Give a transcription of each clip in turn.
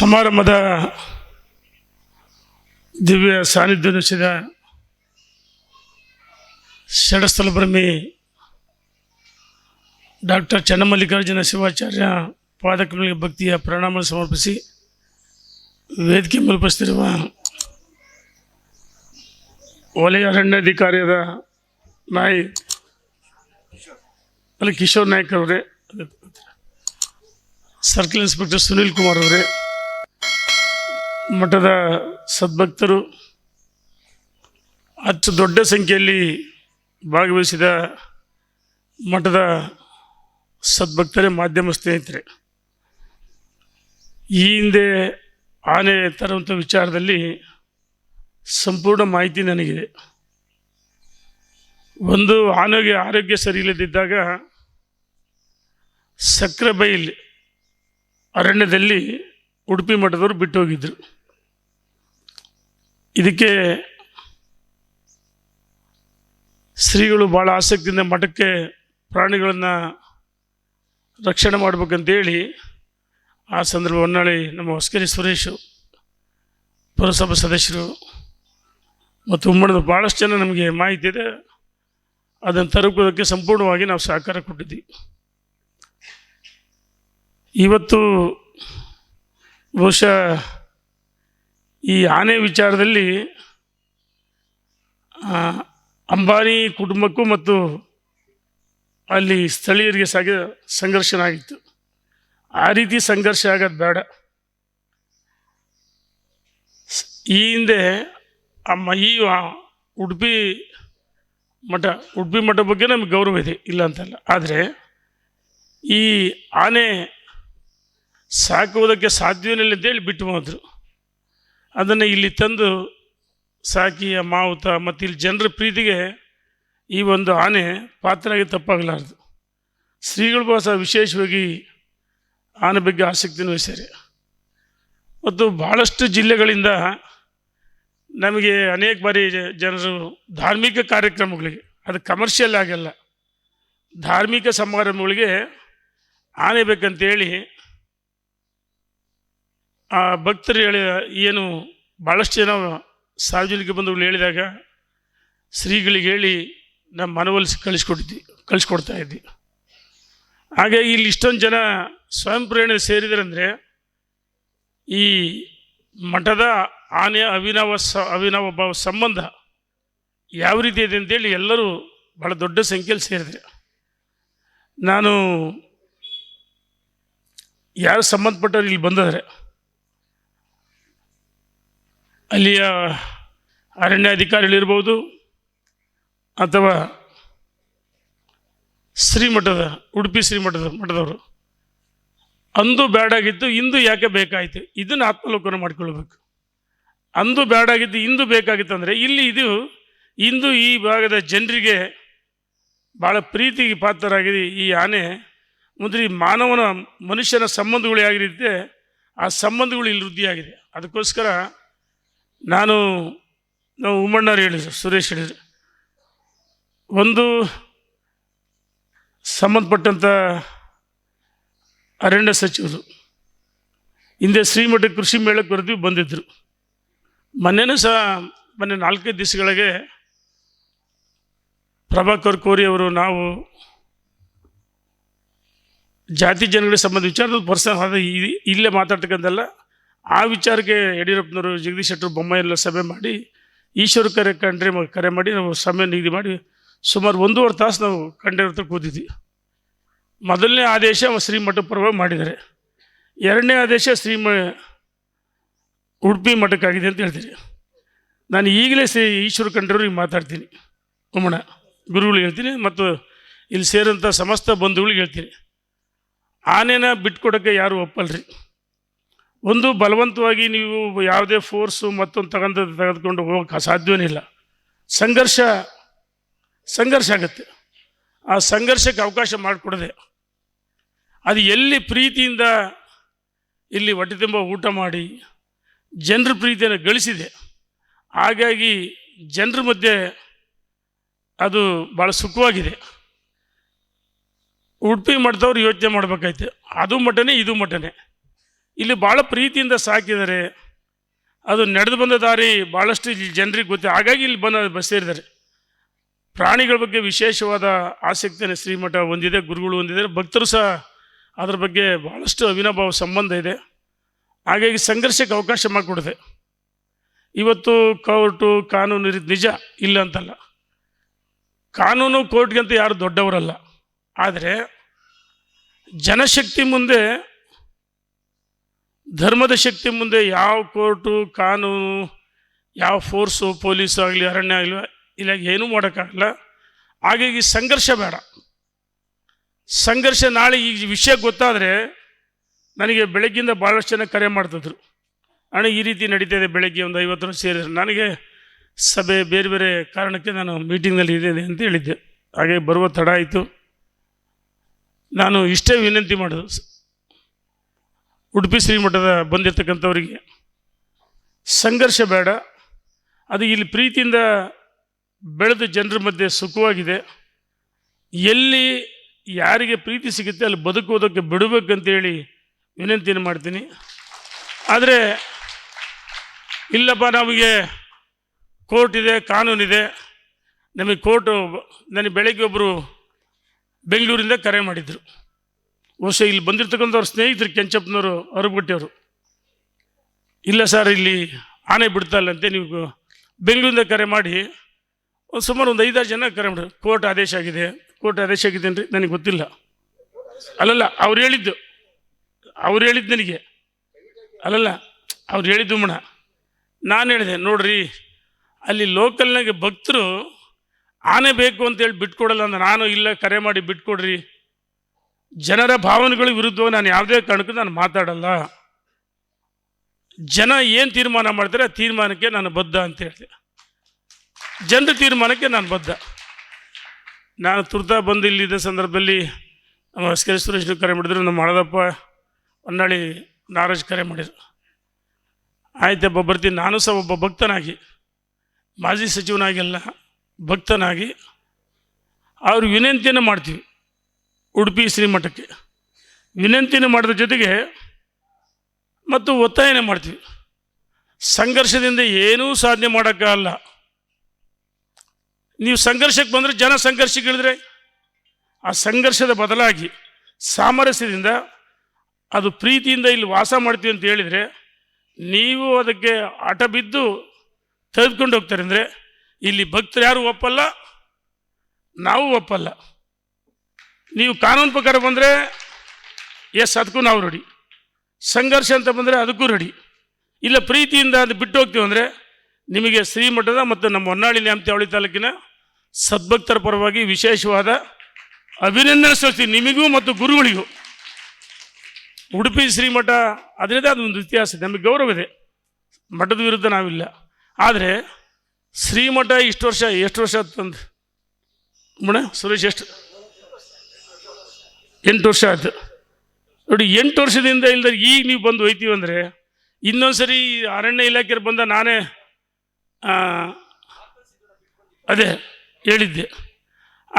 ಸಮಾರಂಭದ ದಿವ್ಯ ಸಾನ್ನಿಧ್ಯ ನುಸಿದ ಷಡಸ್ಥಲ ಬ್ರಹ್ಮಿ ಡಾಕ್ಟರ್ ಚನ್ನಮಲ್ಲಿಕಾರ್ಜುನ ಶಿವಾಚಾರ್ಯ ಪಾದಕಗಳಿಗೆ ಭಕ್ತಿಯ ಪ್ರಣಾಮ ಸಮರ್ಪಿಸಿ ವೇದಿಕೆ ಮುಲ್ಪಿಸ್ತಿರುವ ವಲಯ ಅರಣ್ಯಾಧಿಕಾರಿಯಾದ ನಾಯಿ ಅಲ್ಲಿ ಕಿಶೋರ್ ನಾಯ್ಕ್ ಅವರೇ ಸರ್ಕಲ್ ಇನ್ಸ್ಪೆಕ್ಟರ್ ಸುನೀಲ್ ಕುಮಾರ್ ಅವರೇ ಮಠದ ಸದ್ಭಕ್ತರು ಅಷ್ಟು ದೊಡ್ಡ ಸಂಖ್ಯೆಯಲ್ಲಿ ಭಾಗವಹಿಸಿದ ಮಠದ ಸದ್ಭಕ್ತರೇ, ಮಾಧ್ಯಮ ಸ್ನೇಹಿತರೆ, ಈ ಹಿಂದೆ ಆನೆ ತರುವಂಥ ವಿಚಾರದಲ್ಲಿ ಸಂಪೂರ್ಣ ಮಾಹಿತಿ ನನಗಿದೆ. ಒಂದು ಆನೆಗೆ ಆರೋಗ್ಯ ಸರಿ ಇಲ್ಲದಿದ್ದಾಗ ಸಕ್ಕರೆ ಬೈಲ್ ಅರಣ್ಯದಲ್ಲಿ ಉಡುಪಿ ಮಠದವರು ಬಿಟ್ಟು ಹೋಗಿದ್ರು ಇದಕ್ಕೆ ಶ್ರೀಗಳು ಭಾಳ ಆಸಕ್ತಿಯಿಂದ ಮಠಕ್ಕೆ ಪ್ರಾಣಿಗಳನ್ನು ರಕ್ಷಣೆ ಮಾಡ್ಬೇಕಂತೇಳಿ ಆ ಸಂದರ್ಭ ಹೊನ್ನಾಳಿ ನಮ್ಮ ಹೊಸ್ಕರಿ ಸುರೇಶು ಪುರಸಭಾ ಸದಸ್ಯರು ಮತ್ತು ಉಮ್ಮಣದ ಭಾಳಷ್ಟು ಜನ ನಮಗೆ ಮಾಹಿತಿ ಇದೆ. ಅದನ್ನು ತಲುಪೋದಕ್ಕೆ ಸಂಪೂರ್ಣವಾಗಿ ನಾವು ಸಹಕಾರ ಕೊಟ್ಟಿದ್ವಿ. ಇವತ್ತು ಬಹುಶಃ ಈ ಆನೆ ವಿಚಾರದಲ್ಲಿ ಅಂಬಾನಿ ಕುಟುಂಬಕ್ಕೂ ಮತ್ತು ಅಲ್ಲಿ ಸ್ಥಳೀಯರಿಗೆ ಸಾಗ ಸಂಘರ್ಷನಾಗಿತ್ತು ಆ ರೀತಿ ಸಂಘರ್ಷ ಆಗೋದು ಬೇಡ. ಈ ಹಿಂದೆ ಅಮ್ಮ, ಈ ಉಡುಪಿ ಮಠ ಉಡುಪಿ ಮಠ ಬಗ್ಗೆ ನಮಗೆ ಗೌರವ ಇದೆ, ಇಲ್ಲ ಅಂತಲ್ಲ. ಆದರೆ ಈ ಆನೆ ಸಾಕುವುದಕ್ಕೆ ಸಾಧ್ಯವಿಲ್ಲ ಅಂತೇಳಿ ಬಿಟ್ಟು ಹೋದರು. ಅದನ್ನು ಇಲ್ಲಿ ತಂದು ಸಾಕಿಯ ಮಾವುತ ಮತ್ತು ಇಲ್ಲಿ ಜನರ ಪ್ರೀತಿಗೆ ಈ ಒಂದು ಆನೆ ಪಾತ್ರಾಗಿ ತಪ್ಪಾಗಲಾರದು. ಶ್ರೀಗಳು ಸಹ ವಿಶೇಷವಾಗಿ ಆನೆ ಬಗ್ಗೆ ಆಸಕ್ತಿನೂ ವಹಿಸ್ಯಾರೆ. ಮತ್ತು ಭಾಳಷ್ಟು ಜಿಲ್ಲೆಗಳಿಂದ ನಮಗೆ ಅನೇಕ ಬಾರಿ ಜನರು ಧಾರ್ಮಿಕ ಕಾರ್ಯಕ್ರಮಗಳಿಗೆ, ಅದು ಕಮರ್ಷಿಯಲ್ ಆಗಲ್ಲ, ಧಾರ್ಮಿಕ ಸಮಾರಂಭಗಳಿಗೆ ಆನೆ ಬೇಕಂತೇಳಿ ಆ ಭಕ್ತರು ಹೇಳಿದ ಏನು ಭಾಳಷ್ಟು ಜನ ಸಾರ್ವಜನಿಕ ಬಂಧುಗಳು ಹೇಳಿದಾಗ ಶ್ರೀಗಳಿಗೆ ಹೇಳಿ ನಮ್ಮ ಮನವೊಲಿಸಿ ಕಳಿಸ್ಕೊಟ್ಟಿದ್ವಿ, ಕಳಿಸ್ಕೊಡ್ತಾ ಇದ್ವಿ. ಹಾಗಾಗಿ ಇಲ್ಲಿ ಇಷ್ಟೊಂದು ಜನ ಸ್ವಯಂ ಪ್ರೇರಣೆ ಸೇರಿದ್ರಂದರೆ ಈ ಮಠದ ಆನೆ ಅವಿನವ ಸ, ಅವಿನವ ಭಾವ ಸಂಬಂಧ ಯಾವ ರೀತಿ ಇದೆ ಅಂತೇಳಿ ಎಲ್ಲರೂ ಭಾಳ ದೊಡ್ಡ ಸಂಖ್ಯೆಯಲ್ಲಿ ಸೇರಿದೆ ನಾನು ಯಾರು ಸಂಬಂಧಪಟ್ಟವ್ರು ಇಲ್ಲಿ ಬಂದಿದ್ದಾರೆ ಅಲ್ಲಿಯ ಅರಣ್ಯಾಧಿಕಾರಿಗಳಿರ್ಬೋದು ಅಥವಾ ಶ್ರೀಮಠದ, ಉಡುಪಿ ಶ್ರೀಮಠದ ಮಠದವರು. ಅಂದು ಬೇಡಾಗಿತ್ತು ಇಂದು ಯಾಕೆ ಬೇಕಾಯಿತು? ಇದನ್ನು ಆತ್ಮಲೋಕನ ಮಾಡಿಕೊಳ್ಬೇಕು. ಅಂದು ಬೇಡಾಗಿದ್ದು ಇಂದು ಬೇಕಾಗಿತ್ತು ಅಂದರೆ ಇಲ್ಲಿ ಇದು, ಇಂದು ಈ ಭಾಗದ ಜನರಿಗೆ ಭಾಳ ಪ್ರೀತಿಗೆ ಪಾತ್ರರಾಗಿದೆ ಈ ಆನೆ, ಮುಂದೆ ಮಾನವನ, ಮನುಷ್ಯನ ಸಂಬಂಧಗಳು ಯಾಗಿರುತ್ತೆ ಆ ಸಂಬಂಧಗಳು ಇಲ್ಲಿ ವೃದ್ಧಿಯಾಗಿದೆ. ಅದಕ್ಕೋಸ್ಕರ ನಾನು, ನಾವು ಉಮ್ಮಣ್ಣವ್ರು ಹೇಳಿದ್ರು, ಸುರೇಶ್ ಹೇಳಿದ್ರು. ಒಂದು ಸಂಬಂಧಪಟ್ಟಂಥ ಅರಣ್ಯ ಸಚಿವರು ಹಿಂದೆ ಶ್ರೀಮಠ ಕೃಷಿ ಮೇಳಕ್ಕೆ ಬರೆದು ಬಂದಿದ್ದರು ಮೊನ್ನೆನೂ ಸಹ, ಮೊನ್ನೆ ನಾಲ್ಕೈದು ದಿವಸಗಳಿಗೆ ಪ್ರಭಾಕರ್ ಕೋರಿ ಅವರು ನಾವು ಜಾತಿ ಜನಗಳಿಗೆ ಸಂಬಂಧ ವಿಚಾರದ ಪರ್ಸನ್ ಅದು ಇಲ್ಲೇ ಮಾತಾಡ್ತಕ್ಕಂಥಲ್ಲ ಆ ವಿಚಾರಕ್ಕೆ ಯಡಿಯೂರಪ್ಪನವರು ಜಗದೀಶ್ ಶೆಟ್ಟರು ಎಲ್ಲ ಸಭೆ ಮಾಡಿ, ಈಶ್ವರ ಕರೆ ಕಂಡ್ರೆ ಮ- ಕರೆ ಮಾಡಿ ನಾವು ಸಮಯ ನಿಗದಿ ಮಾಡಿ ಸುಮಾರು ಒಂದೂವರೆ ತಾಸು ನಾವು ಕಂಡೆ ಹತ್ರ ಕೂತಿದ್ವಿ. ಮೊದಲನೇ ಆದೇಶ ಶ್ರೀಮಠ ಪರವಾಗಿ ಮಾಡಿದ್ದಾರೆ. ಎರಡನೇ ಆದೇಶ ಶ್ರೀಮ ಉಡುಪಿ ಮಠಕ್ಕಾಗಿದೆ ಅಂತ ಹೇಳ್ತೀನಿ ನಾನು ಈಗಲೇ ಶ್ರೀ ಈಶ್ವರ ಕಂಡ್ರವ್ರಿಗೆ ಮಾತಾಡ್ತೀನಿ. ಉಮ್ಮಣ, ಗುರುಗಳಿಗೆ ಹೇಳ್ತೀನಿ ಮತ್ತು ಇಲ್ಲಿ ಸೇರಿದಂಥ ಸಮಸ್ತ ಬಂಧುಗಳಿಗೆ ಹೇಳ್ತೀನಿ. ಆನೆನ ಬಿಟ್ಕೊಡೋಕ್ಕೆ ಯಾರು ಒಪ್ಪಲ್ರಿ. ಒಂದು ಬಲವಂತವಾಗಿ ನೀವು ಯಾವುದೇ ಫೋರ್ಸು ಮತ್ತೊಂದು ತಗೊಂಡು ತೆಗೆದುಕೊಂಡು ಹೋಗೋಕ್ಕೆ ಸಾಧ್ಯವೇ ಸಂಘರ್ಷ ಸಂಘರ್ಷ ಆಗುತ್ತೆ. ಆ ಸಂಘರ್ಷಕ್ಕೆ ಅವಕಾಶ ಮಾಡಿಕೊಡದೆ, ಅದು ಎಲ್ಲಿ ಪ್ರೀತಿಯಿಂದ ಇಲ್ಲಿ ಹೊಟ್ಟೆ ತುಂಬ ಊಟ ಮಾಡಿ ಜನರ ಪ್ರೀತಿಯನ್ನು ಗಳಿಸಿದೆ, ಹಾಗಾಗಿ ಜನರ ಮಧ್ಯೆ ಅದು ಭಾಳ ಸುಖವಾಗಿದೆ. ಉಡುಪಿ ಮಠದವ್ರು ಯೋಚನೆ ಮಾಡಬೇಕಾಯ್ತು. ಅದು ಮಠನೇ, ಇದು ಮಠನೇ. ಇಲ್ಲಿ ಭಾಳ ಪ್ರೀತಿಯಿಂದ ಸಾಕಿದ್ದಾರೆ ಅದು ನಡೆದು ಬಂದ ದಾರಿ ಭಾಳಷ್ಟು ಇಲ್ಲಿ ಜನರಿಗೆ ಗೊತ್ತೆ. ಹಾಗಾಗಿ ಇಲ್ಲಿ ಬಂದು ಸೇರಿದ್ದಾರೆ. ಪ್ರಾಣಿಗಳ ಬಗ್ಗೆ ವಿಶೇಷವಾದ ಆಸಕ್ತಿಯನ್ನು ಶ್ರೀಮಠ ಹೊಂದಿದೆ, ಗುರುಗಳು ಹೊಂದಿದ್ದಾರೆ. ಭಕ್ತರು ಸಹ ಅದರ ಬಗ್ಗೆ ಭಾಳಷ್ಟು ಅವಿನಾಭಾವ ಸಂಬಂಧ ಇದೆ. ಹಾಗಾಗಿ ಸಂಘರ್ಷಕ್ಕೆ ಅವಕಾಶ ಮಾಡಿಕೊಡಿದೆ ಇವತ್ತು ಕೋರ್ಟು ಕಾನೂನು ನಿಜ ಇಲ್ಲ ಅಂತಲ್ಲ. ಕಾನೂನು ಕೋರ್ಟ್ಗಿಂತ ಯಾರು ದೊಡ್ಡವರಲ್ಲ. ಆದರೆ ಜನಶಕ್ತಿ ಮುಂದೆ ಧರ್ಮದ ಶಕ್ತಿ ಮುಂದೆ ಯಾವ ಕೋರ್ಟು, ಕಾನೂನು, ಯಾವ ಫೋರ್ಸು, ಪೊಲೀಸು ಆಗಲಿ, ಅರಣ್ಯ ಆಗಲಿ, ಇಲ್ಲ, ಏನೂ ಮಾಡೋಕ್ಕಾಗಲ್ಲ. ಹಾಗಾಗಿ ಸಂಘರ್ಷ ಬೇಡ. ಸಂಘರ್ಷ ನಾಳೆ ಈ ವಿಷಯ ಗೊತ್ತಾದರೆ ನನಗೆ ಬೆಳಗ್ಗಿಂದ ಭಾಳಷ್ಟು ಜನ ಕರೆ ಮಾಡ್ತಿದ್ರು. ಅಣ್ಣ, ಈ ರೀತಿ ನಡೀತಾ ಇದೆ ಬೆಳಗ್ಗೆ ಒಂದು ಐವತ್ತು ವರ್ಷ ಸೇರಿದ್ರು ನನಗೆ ಸಭೆ ಬೇರೆ ಬೇರೆ ಕಾರಣಕ್ಕೆ ನಾನು ಮೀಟಿಂಗ್ನಲ್ಲಿ ಇದ್ದೇನೆ ಅಂತ ಹೇಳಿದ್ದೆ. ಹಾಗೆ ಬರುವ ತಡ ಆಯಿತು. ನಾನು ಇಷ್ಟೇ ವಿನಂತಿ ಮಾಡೋದು. ಉಡುಪಿ ಶ್ರೀಮಠದ ಬಂದಿರತಕ್ಕಂಥವರಿಗೆ. ಸಂಘರ್ಷ ಬೇಡ. ಅದು ಇಲ್ಲಿ ಪ್ರೀತಿಯಿಂದ ಬೆಳೆದ ಜನರ ಮಧ್ಯೆ ಸುಖವಾಗಿದೆ. ಎಲ್ಲಿ ಯಾರಿಗೆ ಪ್ರೀತಿ ಸಿಗುತ್ತೆ ಅಲ್ಲಿ ಬದುಕುವುದಕ್ಕೆ ಬಿಡಬೇಕಂತೇಳಿ ವಿನಂತಿಯನ್ನು ಮಾಡ್ತೀನಿ. ಆದರೆ, ಇಲ್ಲಪ್ಪ, ನಮಗೆ ಕೋರ್ಟ್ ಇದೆ ಕಾನೂನಿದೆ ನಮಗೆ ಕೋರ್ಟು, ನನಗೆ ಬೆಳಗ್ಗೆ ಒಬ್ಬರು ಬೆಂಗಳೂರಿಂದ ಕರೆ ಮಾಡಿದರು. ಬಹುಶಃ ಇಲ್ಲಿ ಬಂದಿರ್ತಕ್ಕಂಥವ್ರ ಸ್ನೇಹಿತರು ಕೆಂಚಪ್ಪನವರು ಅರಬಗಟ್ಟಿಯವರು ಇಲ್ಲ ಸರ್, ಇಲ್ಲಿ ಆನೆ ಬಿಡ್ತಾ ಇಲ್ಲಂತೆ ನೀವು ಬೆಂಗಳೂರಿಂದ ಕರೆ ಮಾಡಿ. ಒಂದು ಸುಮಾರು ಒಂದು ಐದಾರು ಜನ ಕರೆ ಮಾಡಿ. ಕೋರ್ಟ್ ಆದೇಶ ಆಗಿದೆ. ಕೋರ್ಟ್ ಆದೇಶ ಆಗಿದೆ ಅಂದರೆ ನನಗೆ ಗೊತ್ತಿಲ್ಲ. ಅಲ್ಲಲ್ಲ, ಅವ್ರು ಹೇಳಿದ್ದು. ಅವ್ರು ಹೇಳಿದ್ದು ನನಗೆ. ಅಲ್ಲಲ್ಲ, ಅವ್ರು ಹೇಳಿದ್ದು ಮಣ. ನಾನು ಹೇಳಿದೆ, ನೋಡ್ರಿ, ಅಲ್ಲಿ ಲೋಕಲ್ನಾಗೆ ಭಕ್ತರು ಆನೆ ಬೇಕು ಅಂತೇಳಿ ಬಿಟ್ಕೊಡಲ್ಲ ಅಂದ್ರೆ ನಾನು ಇಲ್ಲ, ಕರೆ ಮಾಡಿ ಬಿಟ್ಕೊಡ್ರಿ. ಜನರ ಭಾವನೆಗಳ ವಿರುದ್ಧವಾಗಿ ನಾನು ಯಾವುದೇ ಕಾರಣಕ್ಕೂ ನಾನು ಮಾತಾಡಲ್ಲ. ಜನ ಏನು ತೀರ್ಮಾನ ಮಾಡ್ತಾರೆ ಆ ತೀರ್ಮಾನಕ್ಕೆ ನಾನು ಬದ್ಧ ಅಂತ ಹೇಳಿದೆ. ಜನರ ತೀರ್ಮಾನಕ್ಕೆ ನಾನು ಬದ್ಧ. ನಾನು ತುರ್ತಾ ಬಂದು ಇಲ್ಲಿದ್ದ ಸಂದರ್ಭದಲ್ಲಿ ನಮ್ಮ ಎಸ್ ಸುರೇಶ್ನ ಕರೆ ಮಾಡಿದ್ರು, ನಮ್ಮ ಹಳದಪ್ಪ ಹೊನ್ನಾಳಿ ನಾರಾಜ್ ಕರೆ ಮಾಡಿದರು. ಆಯ್ತಪ್ಪ ಬರ್ತೀನಿ. ನಾನು ಸಹ ಒಬ್ಬ ಭಕ್ತನಾಗಿ, ಮಾಜಿ ಸಚಿವನಾಗಿಲ್ಲ ಭಕ್ತನಾಗಿ ಅವ್ರ ವಿನಂತಿಯನ್ನು ಮಾಡ್ತೀವಿ. ಉಡುಪಿ ಶ್ರೀಮಠಕ್ಕೆ. ವಿನಂತಿನ ಮಾಡಿದ ಜೊತೆಗೆ ಮತ್ತು ಒತ್ತಾಯನೇ ಮಾಡ್ತೀವಿ. ಸಂಘರ್ಷದಿಂದ ಏನೂ ಸಾಧನೆ ಮಾಡೋಕ್ಕಾಗಲ್ಲ ನೀವು ಸಂಘರ್ಷಕ್ಕೆ ಬಂದರೆ ಜನ ಸಂಘರ್ಷಕ್ಕೆ ಇಳಿದ್ರೆ ಆ ಸಂಘರ್ಷದ ಬದಲಾಗಿ ಸಾಮರಸ್ಯದಿಂದ ಅದು ಪ್ರೀತಿಯಿಂದ ಇಲ್ಲಿ ವಾಸ ಮಾಡ್ತೀವಿ ಅಂತ ಹೇಳಿದರೆ ನೀವು ಅದಕ್ಕೆ ಆಟ ಬಿದ್ದು ತೆಗೆದುಕೊಂಡು ಹೋಗ್ತಾರೆ ಅಂದರೆ ಇಲ್ಲಿ ಭಕ್ತರು ಯಾರು ಒಪ್ಪಲ್ಲ, ನಾವು ಒಪ್ಪಲ್ಲ. ನೀವು ಕಾನೂನು ಪ್ರಕಾರ ಬಂದರೆ, ಎಸ್, ಅದಕ್ಕೂ ನಾವು ರೆಡಿ ಸಂಘರ್ಷ ಅಂತ ಬಂದರೆ ಅದಕ್ಕೂ ರೆಡಿ ಇಲ್ಲ, ಪ್ರೀತಿಯಿಂದ ಅದು ಬಿಟ್ಟು ಹೋಗ್ತೀವಿ ಅಂದರೆ, ನಿಮಗೆ ಶ್ರೀಮಠದ ಮತ್ತು ನಮ್ಮ ಹೊನ್ನಾಳಿ ನ್ಯಾಮತಿಯಾವಳಿ ತಾಲೂಕಿನ ಸದ್ಭಕ್ತರ ಪರವಾಗಿ ವಿಶೇಷವಾದ ಅಭಿನಂದನೆ ಸಲ್ಲಿಸ್ತೀವಿ ನಿಮಗೂ ಮತ್ತು ಗುರುಗಳಿಗೂ. ಉಡುಪಿ ಶ್ರೀಮಠ ಅದರಿಂದ ಅದೊಂದು ಇತಿಹಾಸ, ನಮಗೆ ಗೌರವ ಇದೆ. ಮಠದ ವಿರುದ್ಧ ನಾವಿಲ್ಲ. ಆದರೆ, ಶ್ರೀಮಠ ಇಷ್ಟು ವರ್ಷ, ಎಷ್ಟು ವರ್ಷ ತಂದು ಮಣ ಸುರೇಶ್, ಎಷ್ಟು? ಎಂಟು ವರ್ಷ ಆಯ್ತು. ನೋಡಿ, ಎಂಟು ವರ್ಷದಿಂದ ಇಲ್ಲದೆ ಈಗ ನೀವು ಬಂದು ಹೋಯ್ತೀವಿ ಅಂದರೆ ಇನ್ನೊಂದು ಸರಿ ಅರಣ್ಯ ಇಲಾಖೆಯವ್ರು ಬಂದ ನಾನೇ ಅದೇ ಹೇಳಿದ್ದೆ.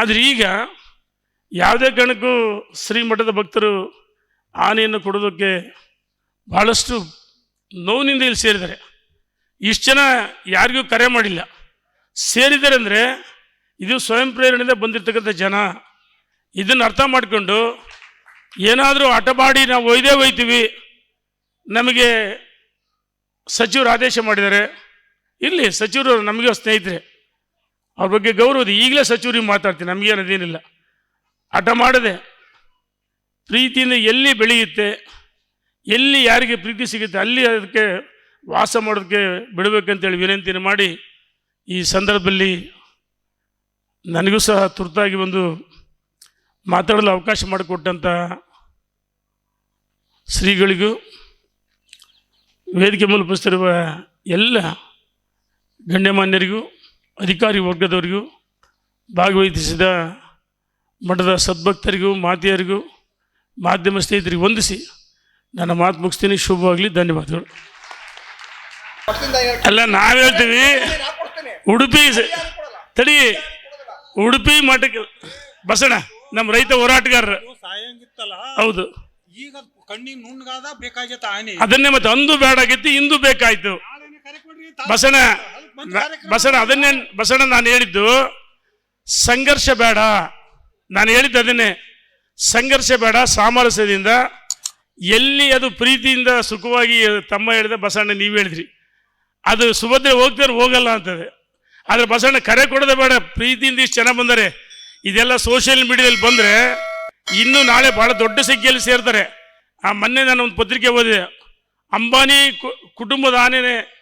ಆದರೆ ಈಗ ಯಾವುದೇ ಕಾರಣಕ್ಕೂ ಶ್ರೀಮಠದ ಭಕ್ತರು ಆನೆಯನ್ನು ಕೊಡೋದಕ್ಕೆ ಭಾಳಷ್ಟು ನೋವಿನಿಂದ ಇಲ್ಲಿ ಸೇರಿದ್ದಾರೆ. ಇಷ್ಟು ಜನ ಯಾರಿಗೂ ಕರೆ ಮಾಡಿಲ್ಲ. ಸೇರಿದ್ದಾರೆ ಅಂದರೆ ಇದು ಸ್ವಯಂ ಪ್ರೇರಣೆಯಿಂದ ಬಂದಿರತಕ್ಕಂಥ ಜನ. ಇದನ್ನು ಅರ್ಥ ಮಾಡಿಕೊಂಡು ಏನಾದರೂ ಮಾಡಿ ನಾವು ಒಯ್ದೇ ಒಯ್ತೀವಿ. ನಮಗೆ ಸಚಿವರು ಆದೇಶ ಮಾಡಿದ್ದಾರೆ. ಇಲ್ಲಿ ಸಚಿವರು ನಮಗೆ ಸ್ನೇಹಿತರೆ. ಅವ್ರ ಬಗ್ಗೆ ಗೌರವ ಈಗಲೇ ಸಚಿವರಿಗೆ ಮಾತಾಡ್ತೀನಿ. ನಮಗೇನು ಅದೇನಿಲ್ಲ ಹಠ ಮಾಡದೆ ಪ್ರೀತಿಯಿಂದ ಎಲ್ಲಿ ಬೆಳೆಯುತ್ತೆ, ಎಲ್ಲಿ ಯಾರಿಗೆ ಪ್ರೀತಿ ಸಿಗುತ್ತೆ, ಅಲ್ಲಿ ಅದಕ್ಕೆ ವಾಸ ಮಾಡೋದಕ್ಕೆ ಬಿಡಬೇಕಂತೇಳಿ ವಿನಂತಿಯನ್ನು ಮಾಡಿ ಈ ಸಂದರ್ಭದಲ್ಲಿ ನನಗೂ ಸಹ ತುರ್ತಾಗಿ ಒಂದು ಮಾತಾಡಲು ಅವಕಾಶ ಮಾಡಿಕೊಟ್ಟಂಥ ಶ್ರೀಗಳಿಗೂ ವೇದಿಕೆ ಮೇಲೆ ಉಪಸ್ಥಿತಿರುವ ಎಲ್ಲ ಗಣ್ಯಮಾನ್ಯರಿಗೂ, ಅಧಿಕಾರಿ ವರ್ಗದವರಿಗೂ, ಭಾಗವಹಿಸಿದ ಮಠದ ಸದ್ಭಕ್ತರಿಗೂ, ಮಾತೆಯರಿಗೂ, ಮಾಧ್ಯಮ ಸ್ನೇಹಿತರಿಗೆ ವಂದಿಸಿ ನನ್ನ ಮಾತು ಮುಗಿಸ್ತೀನಿ. ಶುಭವಾಗಲಿ, ಧನ್ಯವಾದಗಳು. ಅಲ್ಲ, ನಾವು ಹೇಳ್ತೀವಿ, ಉಡುಪಿ ತಡಿ, ಉಡುಪಿ ಮಠಕ್ಕೆ ಬಸಣ ನಮ್ಮ ರೈತ ಹೋರಾಟಗಾರರು. ಸಾಯಂಗಿತ್ತಲ್ಲ? ಹೌದು. ಈಗ ಕಣ್ಣಿಗೆ ನುಣ್ಣಗಾದ ಬೇಕಾಗೈತ ಆನೆ. ಅದನ್ನೇ ಮತ್ತೆ ಅಂದು ಬೇಡ ಆಗೈತಿ ಇಂದು ಬೇಕಾಯ್ತು. ಬಸಣ ಬಸಣ ಅದನ್ನೇ ಬಸಣ ನಾನು ಹೇಳಿದ್ದು ಸಂಘರ್ಷ ಬೇಡ. ನಾನು ಹೇಳಿದ್ದು ಅದನ್ನೇ. ಸಂಘರ್ಷ ಬೇಡ ಸಾಮರಸ್ಯದಿಂದ. ಎಲ್ಲಿ ಅದು ಪ್ರೀತಿಯಿಂದ ಸುಖವಾಗಿ ತಮ್ಮ ಹೇಳಿದ ಬಸಣ್ಣ ನೀವು ಹೇಳಿದ್ರಿ. ಅದು ಸುಭದ್ರೆ ಹೋಗ್ತಾರೆ ಹೋಗಲ್ಲ ಅಂತದೆ. ಆದರೆ ಬಸಣ್ಣ ಕರೆ ಕೊಡೋದೇ ಬೇಡ ಪ್ರೀತಿಯಿಂದ ಇಷ್ಟು ಜನ ಬಂದರೆ. ಇದೆಲ್ಲ ಸೋಷಿಯಲ್ ಮೀಡಿಯಾದಲ್ಲಿ ಬಂದರೆ ಇನ್ನು ನಾಳೆ ಬಹಳ ದೊಡ್ಡ ಸಂಖ್ಯೆಯಲ್ಲಿ ಸೇರ್ತಾರೆ. ಆ ಮೊನ್ನೆ ನಾನು ಒಂದು ಪತ್ರಿಕೆ ಓದಿದೆ. ಅಂಬಾನಿ ಕುಟುಂಬದ ಆನೆನೇ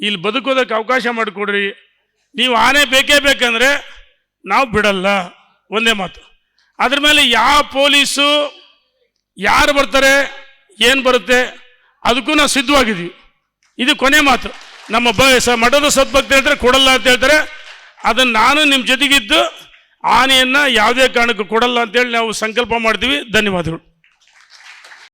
ಇಲ್ಲಿ ಬದುಕೋದಕ್ಕೆ ಅವಕಾಶ ಮಾಡಿಕೊಡ್ರಿ. ನೀವು ಆನೆ ಬೇಕೇ ಬೇಕಂದ್ರೆ ನಾವು ಬಿಡಲ್ಲ. ಒಂದೇ ಮಾತು. ಅದ್ರ ಮೇಲೆ ಯಾವ ಪೊಲೀಸು ಯಾರು ಬರ್ತಾರೆ, ಏನು ಬರುತ್ತೆ, ಅದಕ್ಕೂ ನಾವು ಸಿದ್ಧವಾಗಿದ್ದೀವಿ. ಇದು ಕೊನೆ ಮಾತು. ನಮ್ಮ ಬ, ಸ, ಮಠದ ಸದ್ಭಕ್ತಿ ಹೇಳ್ತಾರೆ ಕೊಡಲ್ಲ ಅಂತ ಹೇಳ್ತಾರೆ. ಅದನ್ನು ನಾನು ನಿಮ್ಮ ಜೊತೆಗಿದ್ದು ಆನೆಯನ್ನು ಯಾವುದೇ ಕಾರಣಕ್ಕೂ ಕೊಡಲ್ಲ ಅಂತೇಳಿ ನಾವು ಸಂಕಲ್ಪ ಮಾಡ್ತೀವಿ. ಧನ್ಯವಾದಗಳು.